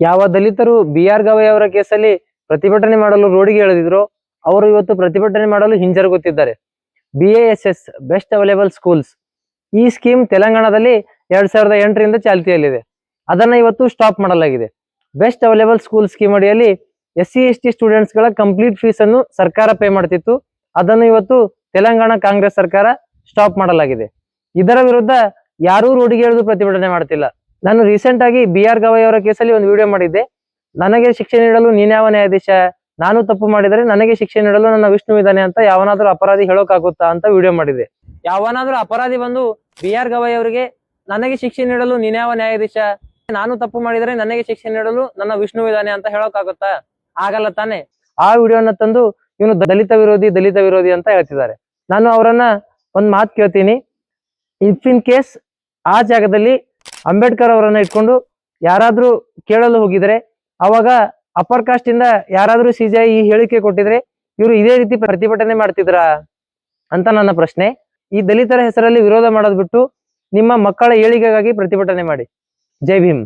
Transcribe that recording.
ಯಾವ ದಲಿತರು B R ಗವಯ್ಯವರ ಕೇಸಲ್ಲಿ ಪ್ರತಿಭಟನೆ ಮಾಡಲು ರೋಡಿಗೆ ಎಳೆದಿದ್ರು, ಅವರು ಇವತ್ತು ಪ್ರತಿಭಟನೆ ಮಾಡಲು ಹಿಂಜರುಗುತ್ತಿದ್ದಾರೆ. ಬಿ ಬೆಸ್ಟ್ ಅವೈಲೇಬಲ್ ಸ್ಕೂಲ್ಸ್ ಈ ಸ್ಕೀಮ್ ತೆಲಂಗಾಣದಲ್ಲಿ ಎರಡ್ ಸಾವಿರದ ಎಂಟರಿಂದ ಚಾಲ್ತಿಯಲ್ಲಿದೆ. ಅದನ್ನ ಇವತ್ತು ಸ್ಟಾಪ್ ಮಾಡಲಾಗಿದೆ. ಬೆಸ್ಟ್ ಅವೈಲೇಬಲ್ ಸ್ಕೂಲ್ ಸ್ಕೀಮ್ ಅಡಿಯಲ್ಲಿ ಎಸ್ ಸಿ, ಎಸ್ ಟಿ ಸ್ಟೂಡೆಂಟ್ಸ್ಗಳ ಕಂಪ್ಲೀಟ್ ಫೀಸ್ ಅನ್ನು ಸರ್ಕಾರ ಪೇ ಮಾಡ್ತಿತ್ತು. ಅದನ್ನು ಇವತ್ತು ತೆಲಂಗಾಣ ಕಾಂಗ್ರೆಸ್ ಸರ್ಕಾರ ಸ್ಟಾಪ್ ಮಾಡಲಾಗಿದೆ. ಇದರ ವಿರುದ್ಧ ಯಾರೂ ರೋಡಿಗೆ ಇಳಿದು ಪ್ರತಿಭಟನೆ ಮಾಡ್ತಿಲ್ಲ. ನಾನು ರೀಸೆಂಟ್ ಆಗಿ ಬಿ ಆರ್ ಗವಾಯಿ ಅವರ ಕೇಸಲ್ಲಿ ಒಂದು ವಿಡಿಯೋ ಮಾಡಿದ್ದೆ. ನನಗೆ ಶಿಕ್ಷೆ ನೀಡಲು ನೀನ್ಯಾವ ನ್ಯಾಯಾಧೀಶ? ನಾನು ತಪ್ಪು ಮಾಡಿದರೆ ನನಗೆ ಶಿಕ್ಷೆ ನೀಡಲು ನನ್ನ ವಿಷ್ಣು ಇದ್ದಾನೆ ಅಂತ ಯಾವನಾದ್ರೂ ಅಪರಾಧಿ ಹೇಳೋಕಾಗುತ್ತಾ ಅಂತ ವಿಡಿಯೋ ಮಾಡಿದೆ ಯಾವನಾದ್ರೂ ಅಪರಾಧಿ ಬಂದು ಬಿ ಆರ್ ಗವೈ ಅವರಿಗೆ ನನಗೆ ಶಿಕ್ಷೆ ನೀಡಲು ನೀನ್ಯಾವ ನ್ಯಾಯಾಧೀಶ? ನಾನು ತಪ್ಪು ಮಾಡಿದರೆ ನನಗೆ ಶಿಕ್ಷೆ ನೀಡಲು ನನ್ನ ವಿಷ್ಣು ಇದ್ದಾನೆ ಅಂತ ಹೇಳೋಕಾಗುತ್ತಾ? ಆಗಲ್ಲ ತಾನೆ. ಆ ವಿಡಿಯೋನ ತಂದು ಇವನು ದಲಿತ ವಿರೋಧಿ ದಲಿತ ವಿರೋಧಿ ಅಂತ ಹೇಳ್ತಿದ್ದಾರೆ. ನಾನು ಅವರನ್ನ ಒಂದ್ ಮಾತು ಕೇಳ್ತೀನಿ. ಇಫ್ ಇನ್ ಕೇಸ್ ಆ ಜಾಗದಲ್ಲಿ ಅಂಬೇಡ್ಕರ್ ಅವರನ್ನ ಇಟ್ಕೊಂಡು ಯಾರಾದ್ರೂ ಕೇಳಲು ಹೋಗಿದ್ರೆ, ಅವಾಗ ಅಪ್ಪರ್ ಕಾಸ್ಟ್ ಇಂದ ಯಾರಾದ್ರೂ ಸಿಜಿ ಈ ಹೇಳಿಕೆ ಕೊಟ್ಟಿದ್ರೆ ಇವರು ಇದೇ ರೀತಿ ಪ್ರತಿಭಟನೆ ಮಾಡ್ತಿದ್ರ ಅಂತ ನನ್ನ ಪ್ರಶ್ನೆ. ಈ ದಲಿತರ ಹೆಸರಲ್ಲಿ ವಿರೋಧ ಮಾಡೋದ್ ಬಿಟ್ಟು ನಿಮ್ಮ ಮಕ್ಕಳ ಏಳಿಗೆಗಾಗಿ ಪ್ರತಿಭಟನೆ ಮಾಡಿ. ಜೈ ಭೀಮ್.